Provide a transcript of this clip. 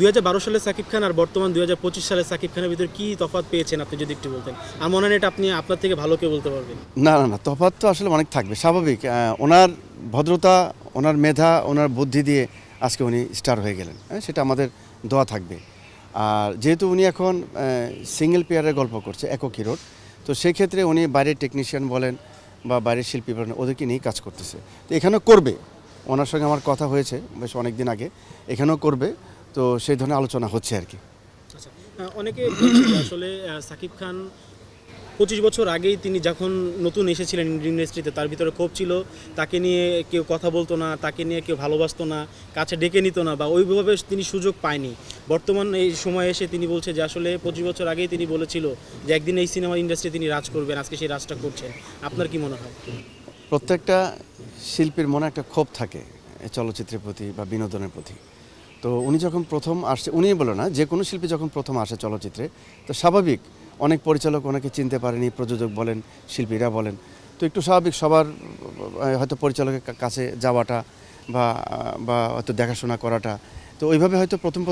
দুই সালে সাকিব খান আর বর্তমান দুই সালে সাকিব খানের ভিতরে কি তফাৎ পেয়েছেন আপনি যদি একটু বলতেন? আমার মনে হয় এটা আপনি আপনার থেকে ভালো কেউ বলতে পারবেন? না না না, তফাৎ তো আসলে অনেক থাকবে, স্বাভাবিক। ওনার ভদ্রতা, ওনার মেধা, ওনার বুদ্ধি দিয়ে আজকে উনি স্টার হয়ে গেলেন। হ্যাঁ সেটা আমাদের দোয়া থাকবে। আর যেহেতু উনি এখন সিঙ্গেল প্লেয়ারের গল্প করছে একক হিরোর তো সেই ক্ষেত্রে উনি বাইরের টেকনিশিয়ান বলেন বা বাইরের শিল্পী বলেন, ওদেরকে নিয়েই কাজ করতেছে। তো এখানে করবে। ওনার সঙ্গে আমার কথা হয়েছে বেশ অনেক দিন আগে এখানেও করবে তো সেই ধরনের আলোচনা হচ্ছে আর কি। আচ্ছা অনেকে আসলে সাকিব খান পঁচিশ বছর আগেই তিনি যখন নতুন এসেছিলেন ইন্ডাস্ট্রিতে তার ভিতরে ক্ষোভ ছিল তাকে নিয়ে কেউ কথা বলতো না তাকে নিয়ে কেউ ভালোবাসতো না কাছে ডেকে নিত না বা ওইভাবে তিনি সুযোগ পায়নি। বর্তমান এই সময় এসে তিনি বলছে যে আসলে পঁচিশ বছর আগেই তিনি বলেছিল যে একদিন এই সিনেমা ইন্ডাস্ট্রি তিনি রাজ করবেন আজকে সেই রাজটা করছেন। আপনার কি মনে হয়? প্রত্যেকটা শিল্পীর মনে একটা ক্ষোভ থাকে চলচ্চিত্রের প্রতি বা বিনোদনের প্রতি। তো উনি যখন প্রথম আসছে, উনি বলো না, যে কোনো শিল্পী যখন প্রথম আসে চলচ্চিত্রে, তো স্বাভাবিক, অনেক পরিচালক ওনাকে চিনতে পারেনি, প্রযোজক বলেন, শিল্পীরা বলেন। তো একটু স্বাভাবিক, সবার হয়তো পরিচালকের কাছে যাওয়াটা বা বা হয়তো দেখাশোনা করাটা। তো ওইভাবে হয়তো প্রথম